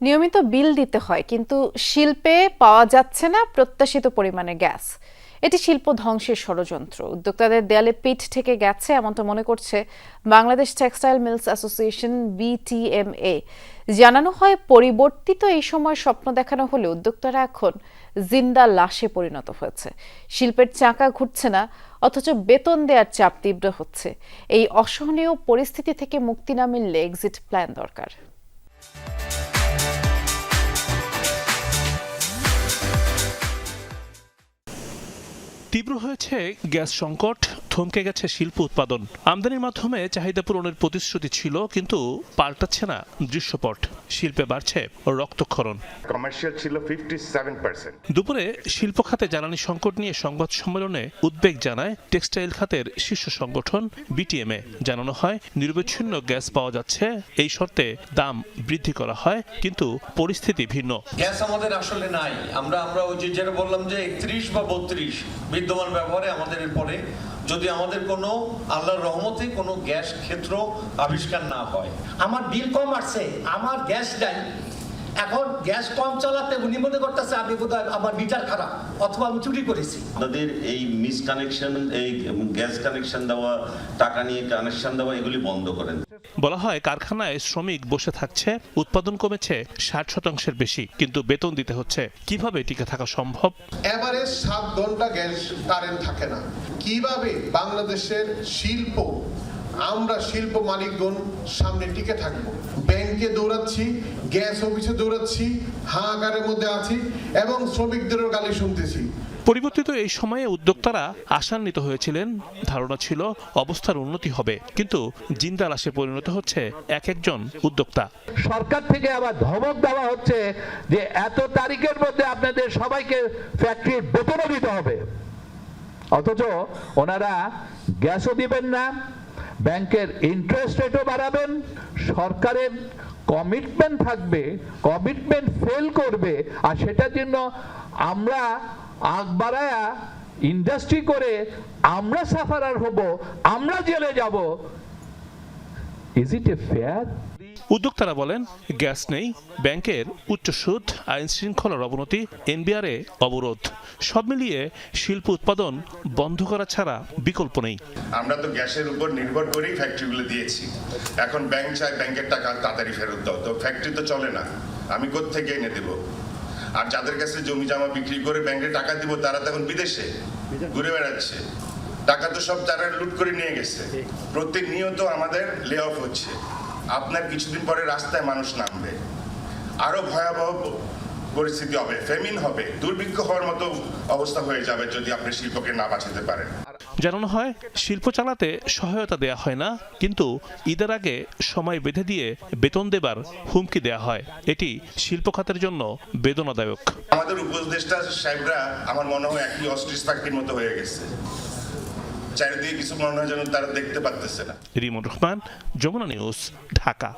নিয়মিত বিল দিতে হয়, কিন্তু শিল্পে পাওয়া যাচ্ছে না প্রত্যাশিত পরিমাণে গ্যাস। এটি শিল্প ধ্বংসের ষড়যন্ত্র। উদ্যোক্তাদের দেয়ালে পিঠ থেকে গেছে এমনটা মনে করছে Bangladesh textile mills association, BTMA. জানানো হয়, পরিবর্তিত এই সময় স্বপ্ন দেখানো হলে উদ্যোক্তারা এখন জিন্দা লাশে পরিণত হয়েছে। শিল্পের চাকা ঘুরছে না, অথচ বেতন দেওয়ার চাপ তীব্র হচ্ছে। এই অসহনীয় পরিস্থিতি থেকে মুক্তি না মিললে এক্সিট প্ল্যান দরকার। তীব্র হয়েছে গ্যাস সংকট থমকে গেছে শিল্প উৎপাদন। আমদানির মাধ্যমে চাহিদা পূরণের প্রতিশ্রুতি ছিল কিন্তু পাল্টাচ্ছে না দৃশ্যপট। শিল্পে বাড়ছে রক্তক্ষরণ। কমার্শিয়াল ছিল ফিফটি দুপুরে শিল্প খাতে জ্বালানি সংকট নিয়ে সংবাদ সম্মেলনে উদ্বেগ জানায় টেক্সটাইল খাতের শীর্ষ সংগঠন বিটিএমএ। জানানো হয় নিরবচ্ছিন্ন গ্যাস পাওয়া যাচ্ছে এই শর্তে দাম বৃদ্ধি করা হয় কিন্তু পরিস্থিতি ভিন্ন। গ্যাস আমাদের আসলে নাই। আমরা আমরা ওই যে যেটা বললাম যে একত্রিশ বা বত্রিশ বিদ্যমান ব্যবহারে আমাদের এরপরে যদি আমাদের কোনো আল্লাহর রহমতে কোনো গ্যাস ক্ষেত্র আবিষ্কার না হয়। আমার বিল কম আসছে, আমার গ্যাস নাই। এখন গ্যাস কম চালাতে উনি মনে করতেছে আমি বোধহয় আমার মিটার খারাপ অথবা আমি চুরি করেছি। আপনাদের এই মিস কানেকশন এই গ্যাস কানেকশন দেওয়া টাকা নিয়ে কানেকশন দেওয়া এগুলি বন্ধ করেন। বলা হয় কারখানায় শ্রমিক বসে থাকছে উৎপাদন কমেছে ষাট শতাংশের বেশি কিন্তু বেতন দিতে হচ্ছে। কীভাবে টিকে থাকা সম্ভব? এভারেজ সাত ঘণ্টা গ্যাস কারেন্ট থাকে না। কীভাবে বাংলাদেশের শিল্প আমরা শিল্প মালিকগণ সামনে টিকে থাকব? ব্যাংকে দৌড়াচ্ছি গ্যাস অফিসে দৌড়াচ্ছি হাহাকারের মধ্যে আছি এবং শ্রমিকদেরও গালি শুনতেছি। পরিবর্তিত এই সময়ে উদ্যোক্তারা আশান্বিত হয়েছিলেন ধারণা ছিল অবস্থার উন্নতি হবে কিন্তু জিন্দা লাশে পরিণত হচ্ছে এক একজন উদ্যোক্তা। সরকার থেকে আবার ধমক দেওয়া হচ্ছে যে এত তারিখের মধ্যে আপনাদের সবাইকে ফ্যাক্টরির বেতনও দিতে হবে। অথচ ওনারা গ্যাসও দিবেন না ব্যাংকের ইন্টারেস্ট রেটও বাড়াবেন, সরকারের কমিটমেন্ট থাকবে কমিটমেন্ট ফেল করবে, আর সেটার জন্য আমরা আগ বাড়ায়া ইন্ডাস্ট্রি করে আমরা সাফারার হব, আমরা জেলে যাব। ইজ ইট এ ফেয়ার উদ্যোক্তারা বলেন, গ্যাস নেই, ব্যাংকের উচ্চ সুদ আইন শৃঙ্খলার অবনতি, এনবিআরে অবরোধ। সব মিলিয়ে শিল্প উৎপাদন বন্ধ করা ছাড়া বিকল্প নেই। আমরা তো গ্যাসের উপর নির্ভর করেই ফ্যাক্টরিগুলো দিয়েছি। এখন ব্যাংক চায় ব্যাংকের টাকা তাড়াতাড়ি ফেরত দাও। তো ফ্যাক্টরি তো চলে না। আমি থেকে এনে দেব? আর যাদের কাছে জমি জমা বিক্রি করে ব্যাংকে টাকা দিব, তারা তখন বিদেশে ঘুরে বেড়াচ্ছে। টাকা তো সব তারা লুট করে নিয়ে গেছে। প্রতিনিয়ত আমাদের লে অফ হচ্ছে। আপনার কিছুদিন পরে রাস্তায় মানুষ নামবে। আরও ভয়াবহ পরিস্থিতি হবে ফেমিন হবে দুর্ভিক্ষ হওয়ার মতো অবস্থা হয়ে যাবে যদি আপনি শিল্পকে না বাঁচাতে পারেন। জানানো হয় শিল্প চালাতে সহায়তা দেয়া হয় না কিন্তু ঈদের আগে সময় বেঁধে দিয়ে বেতন দেবার হুমকি দেয়া হয়। এটি শিল্প খাতের জন্য বেদনাদায়ক। আমাদের উপদেষ্টা সাহেবরা আমার মনে হয় একই অস্ট্রিস পাখির মতো হয়ে গেছে। চারিদিকে কিছু মনে হয় যেন তারা দেখতে পারতেছে না। রিমন রহমান যমুনা নিউজ ঢাকা।